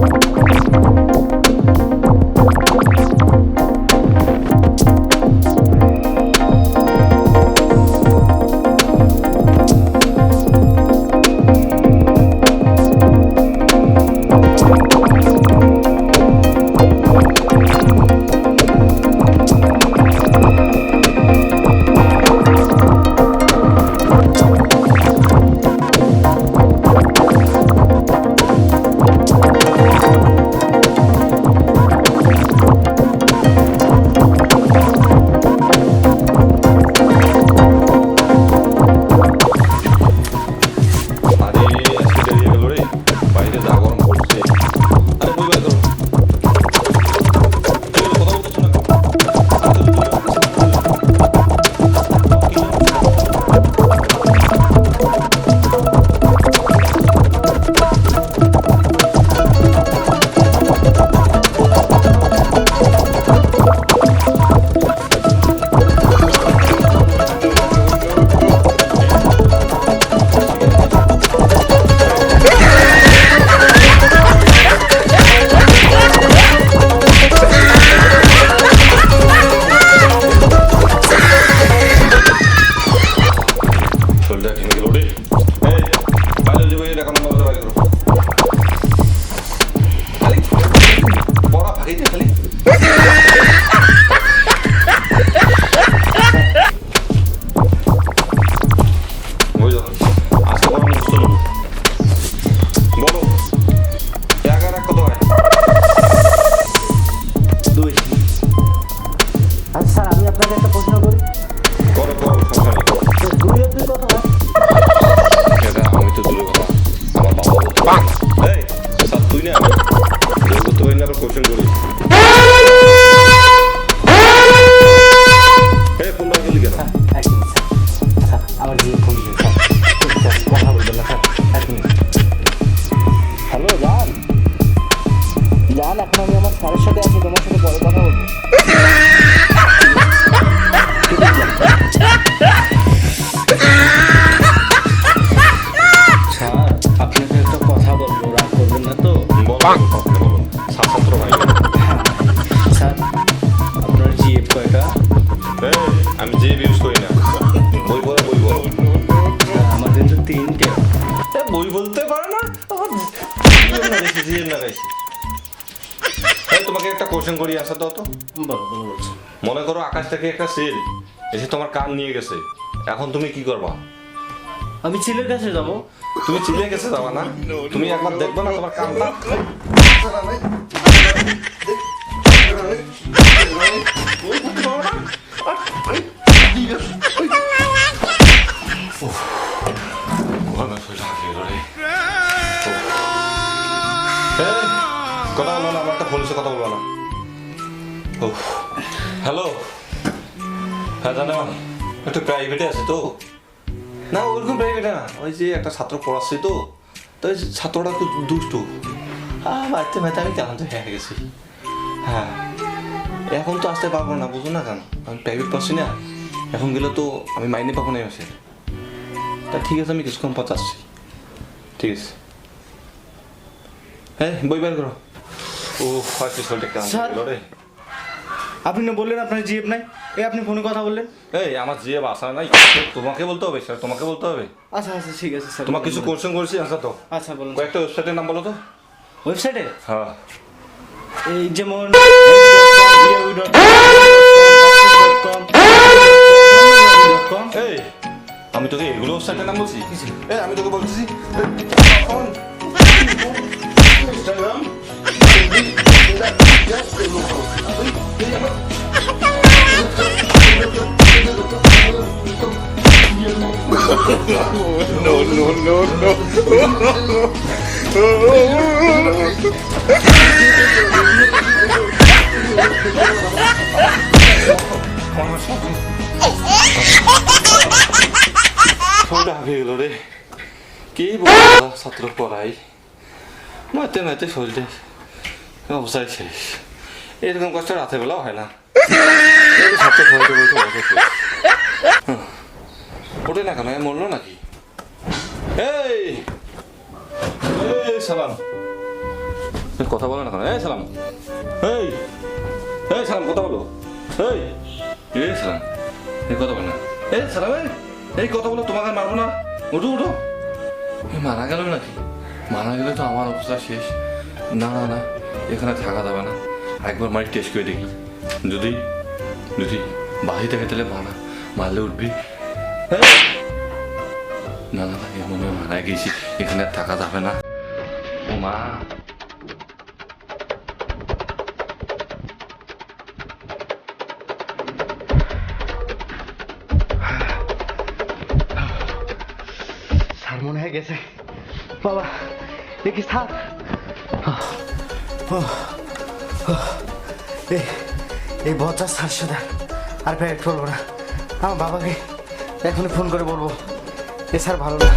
すみません。তোমাকে একটা কোশ্চেন করি আসা দাও তো। বলো বলো। মনে করো আকাশ থেকে একটা সেল এসে তোমার কান নিয়ে গেছে। এখন তুমি কি করবা? আমি ছেলের কাছে যাব। তুমি চিলে গেছে যাবা না? তুমি একবার দেখবে না তোমার কানটা? কথা বলব না আমার একটা ফোন কথা বলব না। হ্যালো হ্যাঁ জানো একটু প্রাইভেটে আছে তো। না ওরকম প্রাইভেটে না। ওই যে একটা ছাত্র পড়াচ্ছি তো। তো ওই ছাত্রটা তো দুষ্টু। হ্যাঁ বাড়িতে বাড়িতে আমি কেমন তো হয়ে গেছি। হ্যাঁ। এখন তো আসতে পারব না বুঝো না কেন? আমি প্রাইভেট পাচ্ছি না। এখন গেলে তো আমি মাইনে পাবো না এই মাসে। তা ঠিক আছে আমি কিছুক্ষণ পর আসছি। ঠিক আছে। হ্যাঁ বই বের করো। ও শরীরটা কেমন স্যার। রে? আপনি না বললেন আপনার জিএফ নাই? এই আপনি ফোনে কথা বললেন। এই আমার যে আসা নাই। তোমাকে বলতে হবে স্যার তোমাকে বলতে হবে। আচ্ছা আচ্ছা ঠিক আছে স্যার তোমার কিছু কোশ্চেন করেছি আনসার তো। আচ্ছা বলুন কয়েকটা ওয়েবসাইটের নাম বলো তো। ওয়েবসাইটে হ্যাঁ। এই যেমন এই আমি তোকে এগুলো ওয়েবসাইটের নাম বলছি। এই আমি তোকে বলতেছি ফোনটা হারিয়ে গেল রে কি বলব ছাত্র পড়াই মাতে মাতে শরীরে অবস্থায় শেষ। এরকম কষ্ট রাতের বেলাও হয় না। ছাত্র পড়াইতে বলতে। ওঠে না কেন? মরলো নাকি? এই! এই, সালাম। কথা বলো না কেন? এই, সালাম। এই এই, সালাম, কথা বলো। এই এই, সালাম। এই, কথা বলো না। এই, সালাম, এই এই, কথা বলো, তোমাকে মারবো না। উঠো উঠো। মারা গেল নাকি? মারা গেলে তো আমার অবস্থা শেষ। না না না, এখানে থাকা যাবে না। একবার মারি, টেস্ট করে দেখি। যদি যদি বাড়ি থেকে তাহলে মারা, মারলে উঠবি! না না না এ মনে হয় মারা গেছি, এখানে থাকা যাবে না। ও মা। মনে হয় গেছে। বাবা, দেখি স্যার। এই এই বজ্জা স্যার সাথে আর পেট করব না। আমার বাবাকে এখনই ফোন করে বলব। এ স্যার ভালো না।